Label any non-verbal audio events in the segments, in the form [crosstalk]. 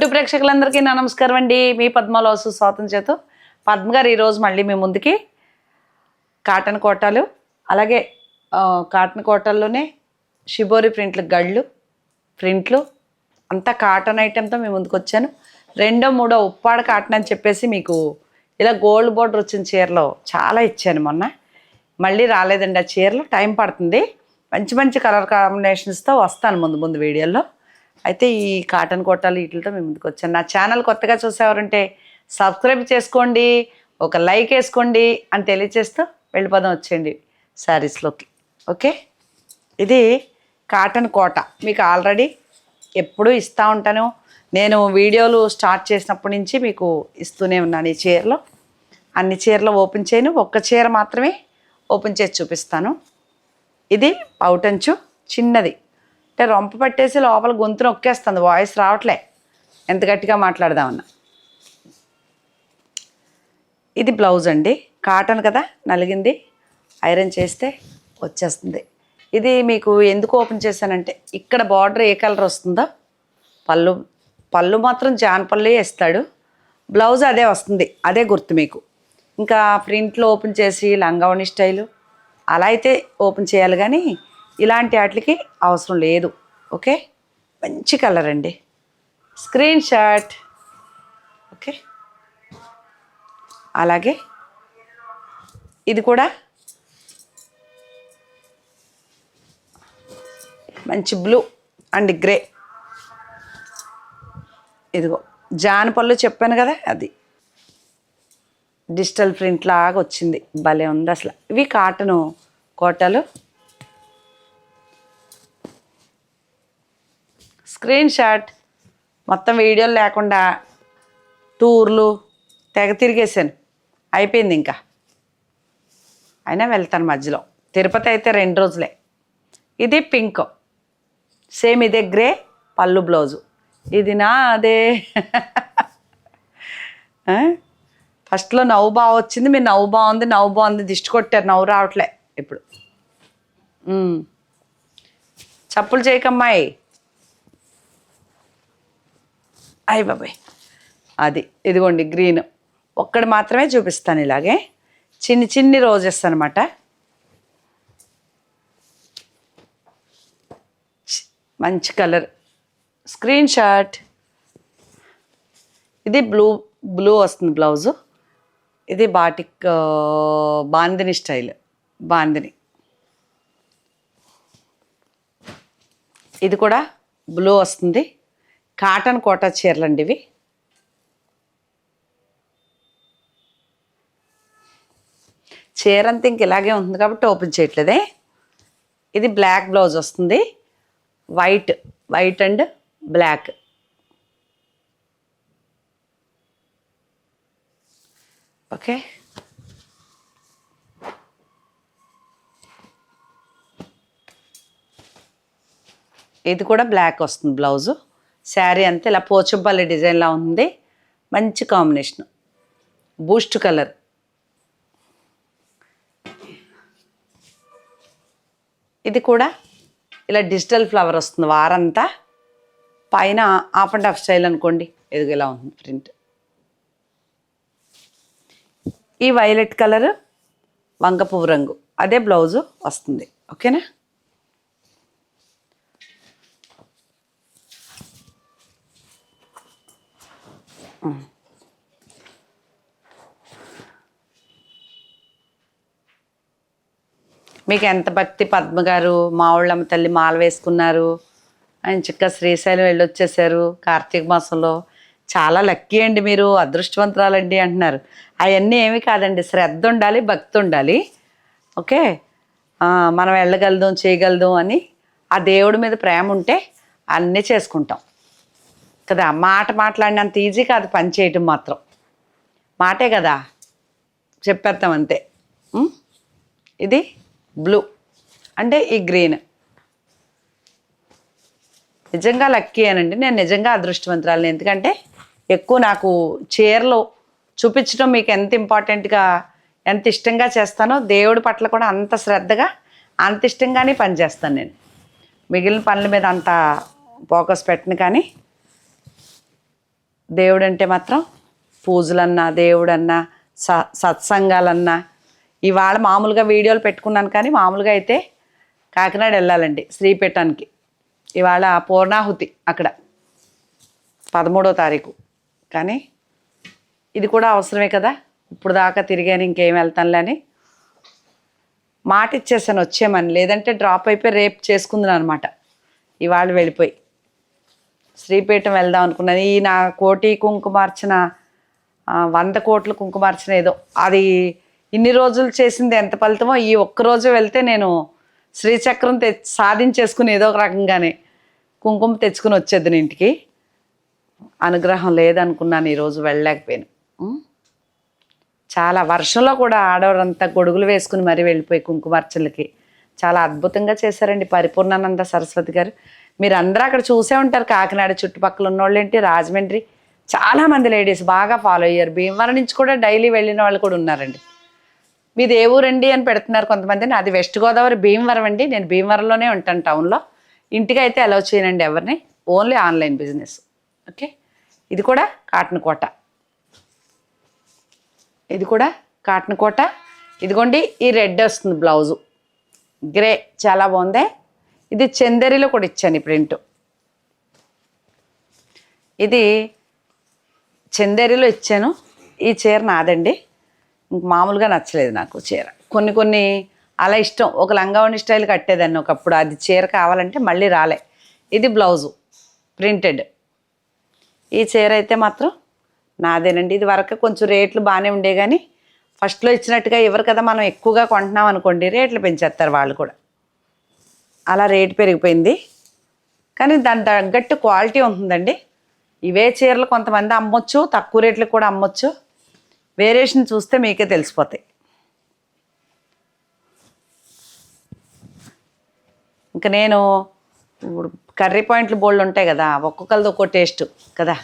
YouTube ప్రేక్షకులందరికీ నా నమస్కారం అండి. మీ పద్మలోసు స్వాతం చేతు. పద్మ గారు ఈరోజు మళ్ళీ మీ ముందుకి కాటన్ కోటాలు అలాగే కాటన్ కోటాల్లోనే షిబోరి ప్రింట్లు గళ్ళు ప్రింట్లు అంతా కాటన్ ఐటెంతో మీ ముందుకు వచ్చాను. రెండో మూడో ఉప్పాడ కాటన్ అని చెప్పేసి మీకు ఇలా గోల్డ్ బోర్డర్ వచ్చిన చీరలో చాలా ఇచ్చాను మొన్న. మళ్ళీ రాలేదండి ఆ చీరలు. టైం పడుతుంది. మంచి మంచి కలర్ కాంబినేషన్స్తో వస్తాను ముందు ముందు వీడియోలో. అయితే ఈ కాటన్ కోటాలు వీటితో మేము ముందుకు వచ్చాను నా ఛానల్ కొత్తగా చూసేవారంటే సబ్స్క్రైబ్ చేసుకోండి ఒక లైక్ వేసుకోండి అని తెలియచేస్తూ వెళ్ళిపోదాం వచ్చేయండి శారీస్లోకి. ఓకే? ఇది కాటన్ కోట. మీకు ఆల్రెడీ ఎప్పుడూ ఇస్తూ ఉంటాను. నేను వీడియోలు స్టార్ట్ చేసినప్పటి నుంచి మీకు ఇస్తూనే ఉన్నాను ఈ చీరలో. అన్ని చీరలు ఓపెన్ చేయను ఒక్క చీర మాత్రమే ఓపెన్ చేసి చూపిస్తాను. ఇది పౌటంచు చిన్నది. అంటే రొంప పట్టేసి లోపల గొంతు నొక్కేస్తుంది వాయిస్ రావట్లే. ఎంత గట్టిగా మాట్లాడదామన్నా. ఇది బ్లౌజ్ అండి. కాటన్ కదా నలిగింది. ఐరన్ చేస్తే వచ్చేస్తుంది. ఇది మీకు ఎందుకు ఓపెన్ చేశానంటే ఇక్కడ బార్డర్ ఏ కలర్ వస్తుందో. పళ్ళు పళ్ళు మాత్రం జాన్ పళ్ళు ఇస్తాడు బ్లౌజ్ అదే వస్తుంది అదే గుర్తు మీకు. ఇంకా ప్రింట్లో ఓపెన్ చేసి లంగావణి స్టైలు అలా అయితే ఓపెన్ చేయాలి కానీ ఇలాంటి వాటికి అవసరం లేదు. ఓకే? మంచి కలర్ అండి. Screen shot. ఓకే? అలాగే ఇది కూడా మంచి బ్లూ అండ్ గ్రే. ఇదిగో జాన్ పళ్ళు చెప్పాను కదా అది. డిజిటల్ ప్రింట్ లాగా వచ్చింది. భలే ఉంది అసలు. ఇవి కాటను కోటలు. స్క్రీన్ షాట్ మొత్తం వీడియోలు లేకుండా టూర్లు తెగ తిరిగేసాను అయిపోయింది ఇంకా. అయినా వెళ్తాను మధ్యలో. తిరుపతి అయితే రెండు రోజులే. ఇది పింక్. సేమ్ ఇదే గ్రే పళ్ళు బ్లౌజు. ఇది నా అదే ఫస్ట్లో నవ్వు బాగా వచ్చింది మీరు నవ్వు బాగుంది నవ్వు బాగుంది దిష్టి కొట్టారు నవ్వు రావట్లే ఇప్పుడు. చప్పులు చేయకమ్మాయి. అయ్య బాబాయ్. అది ఇదిగోండి గ్రీన్. ఒక్కడు మాత్రమే చూపిస్తాను ఇలాగే. చిన్ని చిన్ని రోజెస్ అనమాట మంచి కలర్. Screen shot. ఇది బ్లూ బ్లూ వస్తుంది బ్లౌజు. ఇది బాటిక్ బాందిని స్టైల్. బాందిని. ఇది కూడా బ్లూ వస్తుంది. కాటన్ కోటా చీరలు అండి ఇవి. చీర అంతా ఇంక ఇలాగే ఉంటుంది కాబట్టి ఓపెన్ చేయట్లేదే. ఇది బ్లాక్ బ్లౌజ్ వస్తుంది. White white and black okay ఇది కూడా బ్లాక్ వస్తుంది బ్లౌజు. శారీ అంతా ఇలా పోచంపల్లి డిజైన్లా ఉంది. మంచి కాంబినేషన్ బూస్ట్ కలర్ ఇది కూడా ఇలా డిజిటల్ ఫ్లవర్ వస్తుంది వారంతా. పైన ఆఫ్ అండ్ ఆఫ్ స్టైల్ అనుకోండి. ఎదుగు ఇలా ఉంది ప్రింట్ ఈ వైలెట్ కలర్ వంగపువ్వు రంగు. అదే బ్లౌజు వస్తుంది. ఓకేనా మీకు ఎంత భక్తి పద్మ గారు మా తల్లి మాల వేసుకున్నారు. ఆయన చిక్క శ్రీశైలం వెళ్ళొచ్చేసారు కార్తీక మాసంలో. చాలా లక్కీ అండి మీరు అదృష్టవంతురాలండి అంటున్నారు. అవన్నీ ఏమి కాదండి శ్రద్ధ ఉండాలి భక్తి ఉండాలి. ఓకే? మనం వెళ్ళగలదాం చేయగలదాం అని ఆ దేవుడి మీద ప్రేమ ఉంటే అన్నీ చేసుకుంటాం. కదా మాట మాట్లాడినంత ఈజీ కాదు పని చేయటం మాత్రం. మాటే కదా చెప్పేస్తాం అంతే. ఇది బ్లూ అంటే ఈ గ్రీన్ నిజంగా లక్కీ అనండి. నేను నిజంగా అదృష్టవంతురాలని. ఎందుకంటే ఎక్కువ నాకు చీరలు చూపించడం మీకు ఎంత ఇంపార్టెంట్గా ఎంత ఇష్టంగా చేస్తానో దేవుడి పట్ల కూడా అంత శ్రద్ధగా అంత ఇష్టంగానే పనిచేస్తాను నేను. మిగిలిన పనుల మీద అంత ఫోకస్ పెట్టను కానీ దేవుడు అంటే మాత్రం పూజలన్నా దేవుడన్నా స సత్సంగాలన్నా. ఇవాళ మామూలుగా వీడియోలు పెట్టుకున్నాను కానీ మామూలుగా అయితే కాకినాడ వెళ్ళాలండి శ్రీపేటానికి ఇవాళ పూర్ణాహుతి అక్కడ పదమూడో తారీఖు. కానీ ఇది కూడా అవసరమే కదా. ఇప్పుడు దాకా తిరిగాను ఇంకేం వెళ్తానులే మాట ఇచ్చేసాను వచ్చేమని లేదంటే డ్రాప్ అయిపోయి రేపు చేసుకుందాను అనమాట ఇవాళ వెళ్ళిపోయి. శ్రీపీఠం వెళ్దాం అనుకున్నాను ఈ నా కోటి కుంకుమార్చన వంద కోట్ల కుంకుమార్చన ఏదో. అది ఇన్ని రోజులు చేసింది ఎంత ఫలితమో ఈ ఒక్కరోజు వెళ్తే నేను శ్రీచక్రం తె సాధించేసుకుని ఏదో ఒక రకంగానే కుంకుమ తెచ్చుకుని వచ్చేది ఇంటికి. అనుగ్రహం లేదనుకున్నాను ఈరోజు వెళ్ళలేకపోయాను. చాలా వర్షంలో కూడా ఆడవారంతా గొడుగులు వేసుకుని మరీ వెళ్ళిపోయి కుంకుమార్చనలకి. చాలా అద్భుతంగా చేశారండి పరిపూర్ణానంద సరస్వతి గారు. మీరు అందరూ అక్కడ చూసే ఉంటారు. కాకినాడ చుట్టుపక్కల ఉన్నోళ్ళు ఏంటి? రాజమండ్రి. చాలామంది లేడీస్ బాగా ఫాలో అయ్యారు. భీమవరం నుంచి కూడా డైలీ వెళ్ళిన వాళ్ళు కూడా ఉన్నారండి. మీది ఏ ఊరండి అని పెడుతున్నారు కొంతమంది నాది వెస్ట్ గోదావరి భీమవరం అండి. నేను భీమవరంలోనే ఉంటాను టౌన్లో. ఇంటికి అయితే అలౌ చేయనండి ఎవరిని. Only online business. ఓకే? ఇది కూడా కాటన్ కోట. ఇది కూడా కాటన్ కోట. ఇదిగోండి ఈ రెడ్ వస్తుంది బ్లౌజు. గ్రే చాలా బాగుంది. ఇది చందేరిలో కూడా ఇచ్చాను ఈ ప్రింట్. ఇది చందేరిలో ఇచ్చాను. ఈ చీర నాదండి. మామూలుగా నచ్చలేదు నాకు చీర. కొన్ని కొన్ని అలా ఇష్టం. ఒక లంగావణి స్టైల్ కట్టేదాన్ని ఒకప్పుడు. అది చీర కావాలంటే మళ్ళీ రాలే. ఇది బ్లౌజు. ప్రింటెడ్. ఈ చీర అయితే మాత్రం నాదేనండి. ఇది వరకు కొంచెం రేట్లు బాగానే ఉండే కానీ ఫస్ట్లో ఇచ్చినట్టుగా ఎవరు కదా మనం ఎక్కువగా కొంటున్నాం అనుకోండి రేట్లు పెంచేస్తారు వాళ్ళు కూడా. అలా రేటు పెరిగిపోయింది. కానీ దాని తగ్గట్టు క్వాలిటీ ఉంటుందండి. ఇవే చీరలు కొంతమంది అమ్మొచ్చు తక్కువ రేట్లకు కూడా అమ్మొచ్చు. వేరియేషన్ చూస్తే మీకే తెలిసిపోతాయి. ఇంకా నేను ఇప్పుడు కర్రీ పాయింట్లు బోళ్ళు ఉంటాయి కదా ఒక్కొక్కరిది ఒక్కో టేస్ట్ కదా.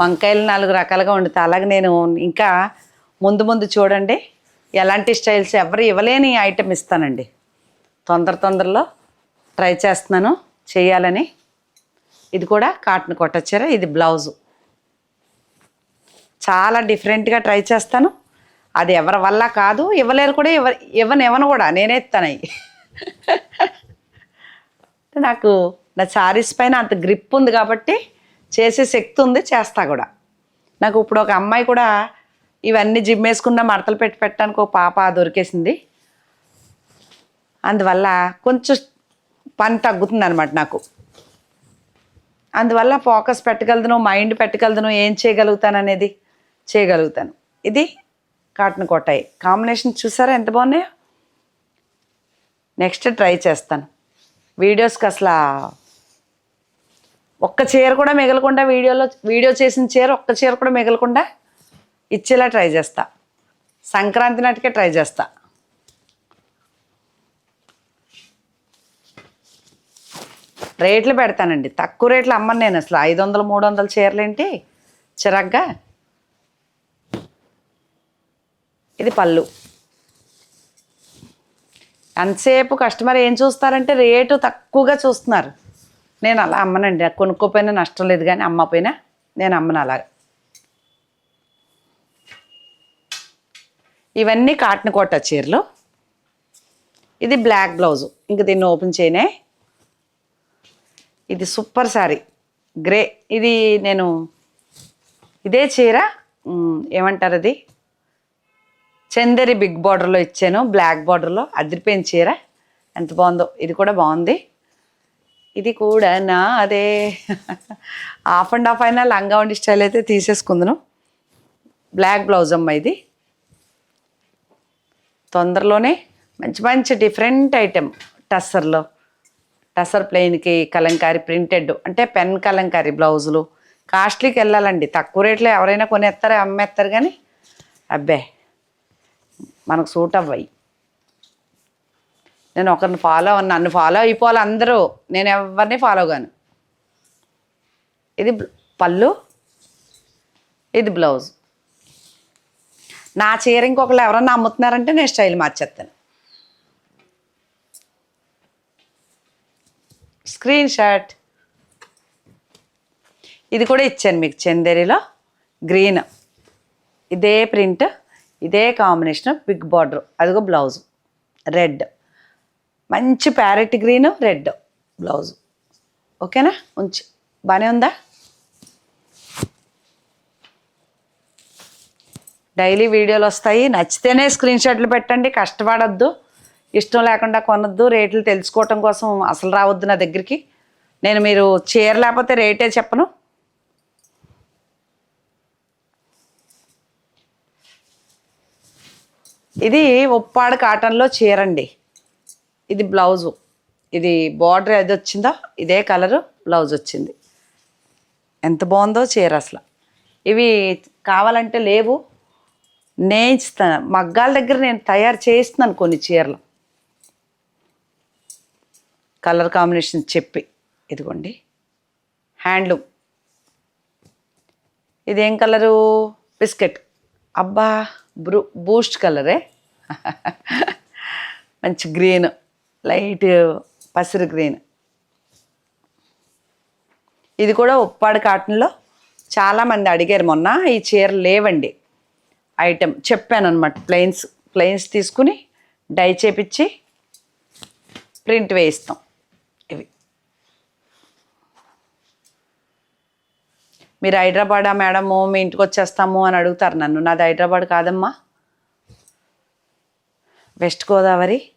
వంకాయలు నాలుగు రకాలుగా వండుతా. అలాగే నేను ఇంకా ముందు ముందు చూడండి ఎలాంటి స్టైల్స్ ఎవరు ఇవ్వలేని ఐటెం ఇస్తానండి. తొందర తొందరలో ట్రై చేస్తున్నాను చేయాలని. ఇది కూడా కాటన్ కొట్టచ్చారా ఇది బ్లౌజు. చాలా డిఫరెంట్గా ట్రై చేస్తాను. అది ఎవరి వల్ల కాదు ఇవ్వలేరు కూడా ఇవ్వ ఇవ్వను ఇవ్వను కూడా నేనే ఇస్తాను నాకు నా సారీస్ పైన అంత గ్రిప్ ఉంది కాబట్టి చేసే శక్తి ఉంది చేస్తా కూడా. నాకు ఇప్పుడు ఒక అమ్మాయి కూడా ఇవన్నీ జిమ్ వేసుకున్న మడతలు పెట్టి పెట్టడానికి ఒక పాప దొరికేసింది. అందువల్ల కొంచెం పని తగ్గుతుంది అనమాట నాకు. అందువల్ల ఫోకస్ పెట్టగలను మైండ్ పెట్టగలను ఏం చేయగలుగుతాను అనేది చేయగలుగుతాను. ఇది కాటన్ కోటాయి కాంబినేషన్ చూసారా ఎంత బాగున్నాయో? నెక్స్ట్ ట్రై చేస్తాను. వీడియోస్కి అసలు ఒక్క చీర కూడా మిగలకుండా వీడియోలో వీడియో చేసిన చీర ఒక్క చీర కూడా మిగలకుండా ఇచ్చేలా ట్రై చేస్తా. సంక్రాంతి నాటికే ట్రై చేస్తా. రేట్లు పెడతానండి. తక్కువ రేట్లు అమ్మను నేను అసలు. ఐదు వందలు మూడు వందల చీరలేంటి? చిరాగ్గా? ఇది పళ్ళు. ఎంతసేపు కస్టమర్ ఏం చూస్తారంటే రేటు తక్కువగా చూస్తున్నారు. నేను అలా అమ్మనండి. కొనుక్కోపోయినా నష్టం లేదు కానీ అమ్మపోయినా నేను అమ్మను అలా ఇవన్నీ కాటన్ కోట చీరలు. ఇది బ్లాక్ బ్లౌజు. ఇంక దీన్ని ఓపెన్ చేయనే ఇది సూపర్ శారీ గ్రే ఇది నేను ఇదే చీర ఏమంటారు అది? చందరి బిగ్ బార్డర్లో ఇచ్చాను బ్లాక్ బార్డర్లో అదిరిపోయిన చీర. ఎంత బాగుందో. ఇది కూడా బాగుంది. ఇది కూడా నా అదే హాఫ్ అండ్ హాఫ్ అయినా లంగా ఉండి స్టైల్ అయితే తీసేసుకుందును. బ్లాక్ బ్లౌజ్ అమ్మ ఇది. తొందరలోనే మంచి మంచి డిఫరెంట్ ఐటెం టస్సర్లో. టసర్ ప్లెయిన్కి కలంకారీ ప్రింటెడ్ అంటే పెన్ కలంకారీ బ్లౌజులు. కాస్ట్లీకి వెళ్ళాలండి. తక్కువ రేట్లో ఎవరైనా కొనేస్తారు అమ్మేస్తారు కానీ అబ్బే మనకు సూట్ అవ్వయి. నేను ఒకరిని ఫాలో అవ్వను. నన్ను ఫాలో అయిపోవాలి అందరూ. నేను ఎవరిని ఫాలో కాను. ఇది పళ్ళు. ఇది బ్లౌజ్. నా చీర ఇంకొకరు ఎవరన్నా అమ్ముతున్నారంటే నేను స్టైల్ మార్చేస్తాను. Screen shot. ఇది కూడా ఇచ్చాను మీకు చందేరిలో. గ్రీన్. ఇదే ప్రింట్ ఇదే కాంబినేషన్ బిగ్ బార్డర్. అదిగో బ్లౌజ్. రెడ్. మంచి ప్యారెట్ గ్రీన్ రెడ్ బ్లౌజ్. ఓకేనా? ఉంచు. బాగానే ఉందా? డైలీ వీడియోలు వస్తాయి. నచ్చితేనే స్క్రీన్ షాట్లు పెట్టండి. కష్టపడద్దు. ఇష్టం లేకుండా కొనొద్దు రేట్లు తెలుసుకోవటం కోసం అసలు రావద్దు నా దగ్గరికి. నేను మీరు చీర లేకపోతే రేటే చెప్పను. ఇది ఉప్పాడు కాటన్లో చీర అండి ఇది బ్లౌజు. ఇది బార్డర్ అది వచ్చిందో? ఇదే కలరు బ్లౌజ్ వచ్చింది. ఎంత బాగుందో చీర అసలు. ఇవి కావాలంటే లేవు. నేయిస్తాను మగ్గాల దగ్గర నేను తయారు చేయిస్తున్నాను కొన్ని చీరలు. కలర్ కాంబినేషన్ చెప్పి ఇదిగోండి. హ్యాండ్లూమ్. ఇదేం కలరు? బిస్కెట్. అబ్బా బ్రూ బూస్ట్ కలరే. [laughs] మంచి గ్రీన్ లైట్ పసిరు గ్రీన్. ఇది కూడా ఉప్పాడు కాటన్లో చాలామంది అడిగారు మొన్న ఈ చీరలు లేవండి. ఐటెం చెప్పాను అనమాట ప్లెయిన్స్ ప్లెయిన్స్ తీసుకుని డై చేపించి ప్రింట్ వేయిస్తాం. మీరు హైదరాబాదా మేడము మీ ఇంటికి వచ్చేస్తాము అని అడుగుతారు నన్ను. నాది హైదరాబాద్ కాదమ్మా. వెస్ట్ గోదావరి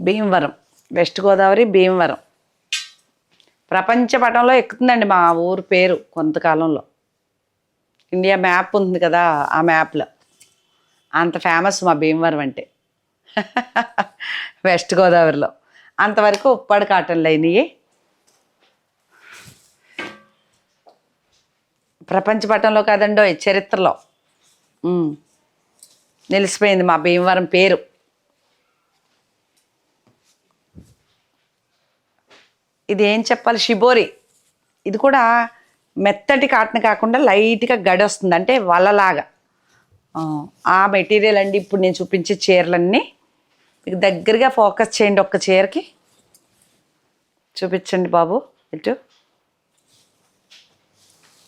భీమవరం. వెస్ట్ గోదావరి భీమవరం. ప్రపంచ పటంలో ఎక్కుతుందండి మా ఊరు పేరు కొంతకాలంలో. ఇండియా మ్యాప్ ఉంది కదా ఆ మ్యాప్లో. అంత ఫేమస్ మా భీమవరం అంటే. [laughs] వెస్ట్ గోదావరిలో. అంతవరకు ఉప్పాడు కాటన్లు అయినాయి ప్రపంచ పటంలో కాదండో చరిత్రలో. నిలిచిపోయింది మా భీమవరం పేరు. ఇది ఏం చెప్పాలి? షిబోరి. ఇది కూడా మెత్తటి కాటన్ కాకుండా లైట్గా గడి వస్తుంది అంటే వలలాగా. ఆ మెటీరియల్ అండి ఇప్పుడు నేను చూపించే చీరలన్నీ. మీకు దగ్గరగా ఫోకస్ చేయండి ఒక్క చీరకి. చూపించండి బాబు ఇటు.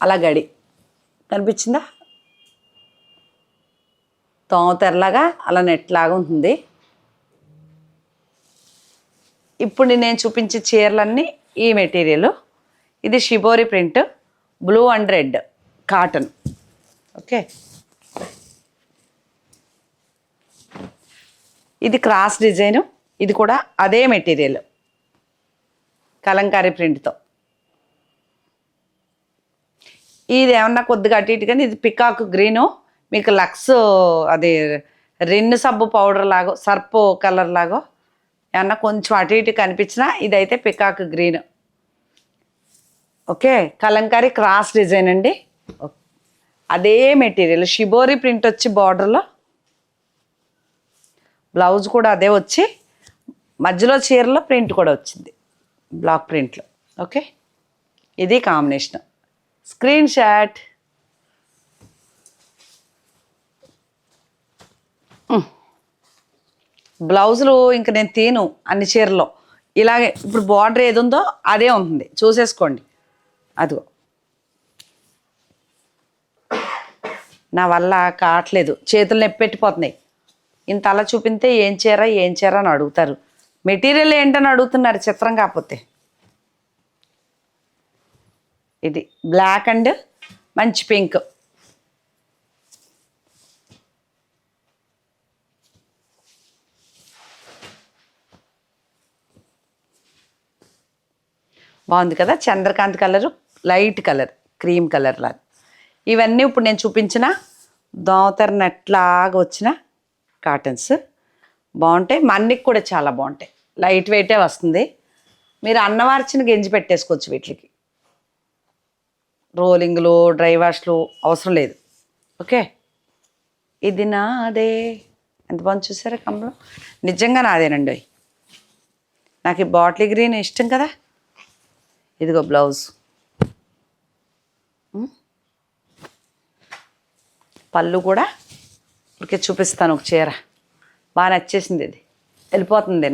అలా గడి. కనిపించిందా? తోమ తెరలాగా అలా నెట్లాగా ఉంటుంది. ఇప్పుడు నేను చూపించే చీరలన్నీ ఈ మెటీరియల్. ఇది shibori print blue and red cotton okay? ఇది క్రాస్ డిజైన్ ఇది కూడా అదే మెటీరియల్. కలంకారీ ప్రింట్తో ఇది ఏమన్నా కొద్దిగా అటు ఇటు కానీ ఇది పికాక్ గ్రీను. మీకు లక్స్ అది రిన్ను సబ్బు పౌడర్ లాగో సర్పు కలర్ లాగో ఏమన్నా కొంచెం అటు ఇటు కనిపించినా ఇదైతే peacock green. Okay Kalamkari cross design అండి. అదే మెటీరియల్ షిబోరి ప్రింట్ వచ్చి బార్డర్లో. బ్లౌజ్ కూడా అదే వచ్చి మధ్యలో చీరలో ప్రింట్ కూడా వచ్చింది బ్లాక్ ప్రింట్లో. ఓకే ఇది కాంబినేషన్. Screen shot. బ్లౌజులు ఇంక నేను తీను అన్ని చీరలో ఇలాగే ఇప్పుడు బార్డర్ ఏది ఉందో అదే ఉంటుంది. చూసేసుకోండి. అదిగో. నా వల్ల కావట్లేదు. చేతులు నొప్పి పెట్టిపోతున్నాయి. ఇంత అలా చూపితే ఏం చీర ఏం చీర అని అడుగుతారు. మెటీరియల్ ఏంటని అడుగుతున్నారు చిత్రం కాకపోతే. ఇది బ్లాక్ అండ్ మంచి పింక్. బాగుంది కదా? Chandrakant colour light colour cream colour లాగా. ఇవన్నీ ఇప్పుడు నేను చూపించిన దోతర నెట్లాగా వచ్చిన కాటన్స్. బాగుంటాయి. మన్నికి కూడా చాలా బాగుంటాయి. లైట్ వెయిటే వస్తుంది. మీరు అన్నవార్చిన గెంజి పెట్టేసుకోవచ్చు వీటికి. రోలింగ్లు డ్రై వాష్లు అవసరం లేదు. ఓకే? ఇది నాదే. ఎంత బాగుంది చూసారా కమ్మలో? నిజంగా నాదేనండి నాకు ఈ బాటిల్ గ్రీన్ ఇష్టం కదా. ఇదిగో బ్లౌజ్. పళ్ళు కూడా ఇప్పటికే చూపిస్తాను ఒక చీర. బాగా నచ్చేసింది ఇది. వెళ్ళిపోతుంది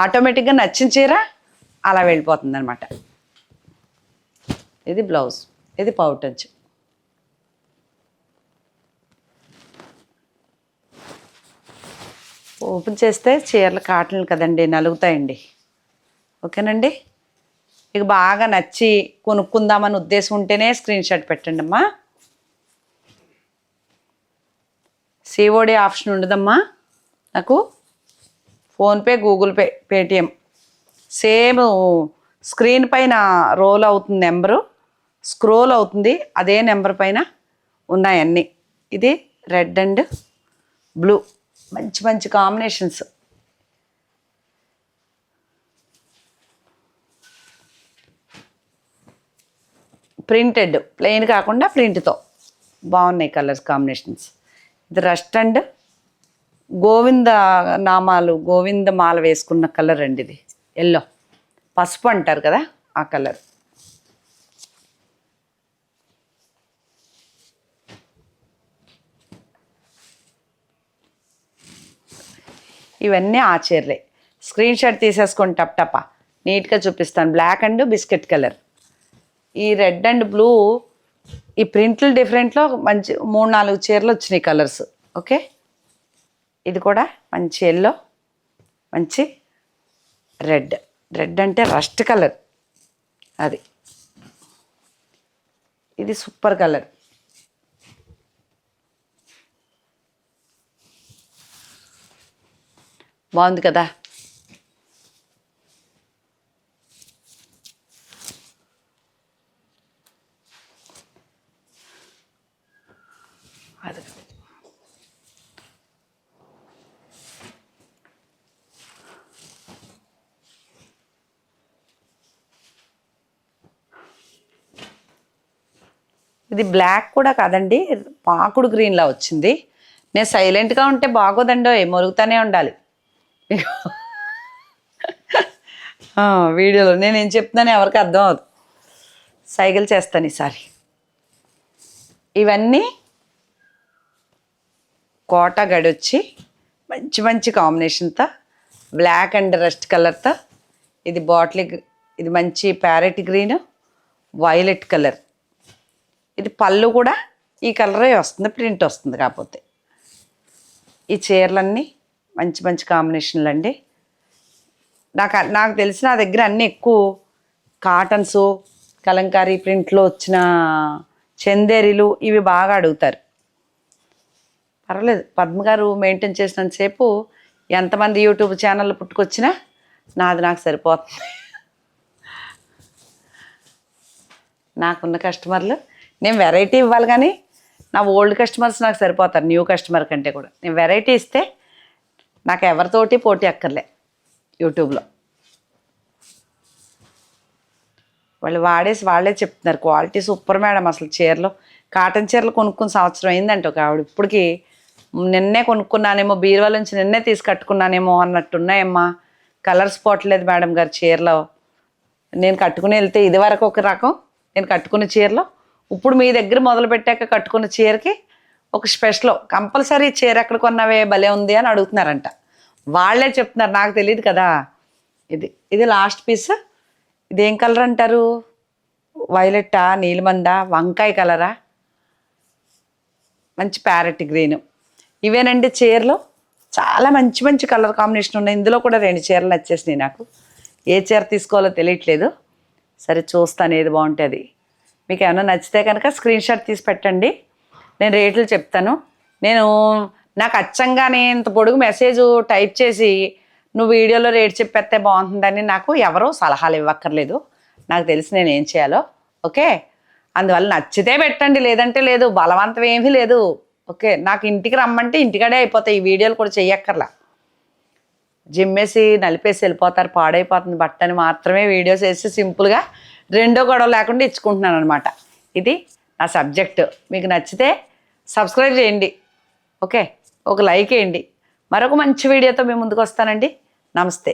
ఆటోమేటిక్గా నచ్చిన చీర అలా వెళ్ళిపోతుంది అనమాట ఇది బ్లౌజ్. ఇది పౌటంచ్ ఓపెన్ చేస్తే చీరలు కాటన్లు కదండి నలుగుతాయండి. ఓకేనండి? ఇక బాగా నచ్చి కొనుక్కుందామని ఉద్దేశం ఉంటేనే స్క్రీన్ షాట్ పెట్టండి అమ్మా. సిఓడి ఆప్షన్ ఉండదమ్మా. నాకు PhonePe Google Pay Paytm. Same screen పైన రోల్ అవుతుంది నెంబరు. స్క్రోల్ అవుతుంది. అదే నెంబర్ పైన ఉన్నాయన్నీ. ఇది రెడ్ అండ్ బ్లూ. మంచి మంచి కాంబినేషన్స్. ప్రింటెడ్ ప్లెయిన్ కాకుండా ప్రింట్తో. బాగున్నాయి కలర్స్ కాంబినేషన్స్. ఇది రస్ట్ అండ్ గోవింద నామాలు గోవింద మాల వేసుకున్న కలర్ అండి ఇది. ఎల్లో. పసుపు అంటారు కదా ఆ కలర్. ఇవన్నీ ఆ చీరలే స్క్రీన్ షాట్ తీసేసుకోండి టప్ టపా. నీట్గా చూపిస్తాను. Black and biscuit colour. ఈ రెడ్ అండ్ బ్లూ ఈ ప్రింట్లు డిఫరెంట్లో మంచి మూడు నాలుగు చీరలు వచ్చినాయి కలర్స్. ఓకే? ఇది కూడా మంచి ఎల్లో మంచి రెడ్. రెడ్ అంటే రస్ట్ కలర్. అది. ఇది సూపర్ కలర్. బాగుంది కదా? అది. ఇది బ్లాక్ కూడా కాదండి పాకుడు గ్రీన్లా వచ్చింది. నేను సైలెంట్గా ఉంటే బాగోదండో మొరుగుతూనే ఉండాలి. వీడియోలో నేను ఏం చెప్తున్నాను ఎవరికి అర్థం అవదు సైకిల్ చేస్తాను ఈసారి. ఇవన్నీ కోట గడి వచ్చి మంచి మంచి కాంబినేషన్తో బ్లాక్ అండ్ రస్ట్ కలర్తో ఇది బాటిల్ ఇది మంచి ప్యారెట్ గ్రీన్ వైలెట్ కలర్. ఇది పళ్ళు కూడా ఈ కలరే వస్తుంది ప్రింట్ వస్తుంది కాకపోతే. ఈ చీరలన్నీ మంచి మంచి కాంబినేషన్లు అండి. నాకు నాకు తెలిసి నా దగ్గర అన్నీ ఎక్కువ కాటన్స్ కలంకారీ ప్రింట్లో వచ్చిన చందేరీలు ఇవి బాగా అడుగుతారు. పర్వాలేదు పద్మ గారు మెయింటైన్ చేసినంతసేపు ఎంతమంది యూట్యూబ్ ఛానల్ పుట్టుకొచ్చినా నాది నాకు సరిపోతుంది. నాకున్న కస్టమర్లు నేను వెరైటీ ఇవ్వాలి కానీ నా ఓల్డ్ కస్టమర్స్ నాకు సరిపోతారు న్యూ కస్టమర్ కంటే కూడా. నేను వెరైటీ ఇస్తే నాకు ఎవరితోటి పోటీ అక్కర్లే యూట్యూబ్లో. వాళ్ళు వాడేసి వాళ్ళే చెప్తున్నారు క్వాలిటీ సూపర్ మేడం అసలు చీరలు కాటన్ చీరలు కొనుక్కుని సంవత్సరం అయిందంట ఒక ఆవిడ ఇప్పటికి నిన్నే కొనుక్కున్నానేమో బీరువాల నుంచి నిన్నే తీసి కట్టుకున్నానేమో అన్నట్టున్నాయమ్మా. కలర్స్ పోవట్లేదు మేడం గారు చీరలో. నేను కట్టుకుని వెళ్తే ఇది వరకు ఒక రకం నేను కట్టుకున్న చీరలో. ఇప్పుడు మీ దగ్గర మొదలు పెట్టాక కట్టుకున్న చీరకి ఒక స్పెషల్ కంపల్సరీ చీర ఎక్కడ కొన్నావే? భలే ఉంది అని అడుగుతున్నారంట. వాళ్ళే చెప్తున్నారు నాకు తెలియదు కదా. ఇది ఇది లాస్ట్ పీస్ ఇదేం కలర్ అంటారు? వైలెట్టా నీలిమందా? వంకాయ కలరా మంచి ప్యారెట్ గ్రీన్ ఇవేనండి చీరలు? చాలా మంచి మంచి కలర్ కాంబినేషన్ ఉన్నాయి. ఇందులో కూడా రెండు చీరలు నచ్చేసినాయి నాకు. ఏ చీర తీసుకోవాలో తెలియట్లేదు. సరే చూస్తాను ఏది బాగుంటుంది. మీకు ఏమైనా నచ్చితే కనుక స్క్రీన్ షాట్ తీసి పెట్టండి. నేను రేట్లు చెప్తాను. నేను నాకు అచ్చంగానే ఇంత పొడుగు మెసేజ్ టైప్ చేసి నువ్వు వీడియోలో రేట్ చెప్పేస్తే బాగుంటుందని నాకు ఎవరూ సలహాలు ఇవ్వక్కర్లేదు. నాకు తెలిసి నేను ఏం చేయాలో ఓకే? అందువల్ల నచ్చితే పెట్టండి లేదంటే లేదు బలవంతం ఏమీ లేదు ఓకే? నాకు ఇంటికి రమ్మంటే ఇంటికాడే అయిపోతాయి ఈ వీడియోలు కూడా చెయ్యక్కర్లా. జిమ్మేసి నలిపేసి వెళ్ళిపోతారు పాడైపోతుంది బట్టని మాత్రమే వీడియోస్ వేసి సింపుల్గా రెండో గొడవ లేకుండా ఇచ్చుకుంటున్నాను అనమాట ఇది నా సబ్జెక్ట్. మీకు నచ్చితే సబ్స్క్రైబ్ చేయండి. ఓకే? ఒక లైక్ వేయండి. మరొక మంచి వీడియోతో మేము ముందుకు వస్తానండి. నమస్తే.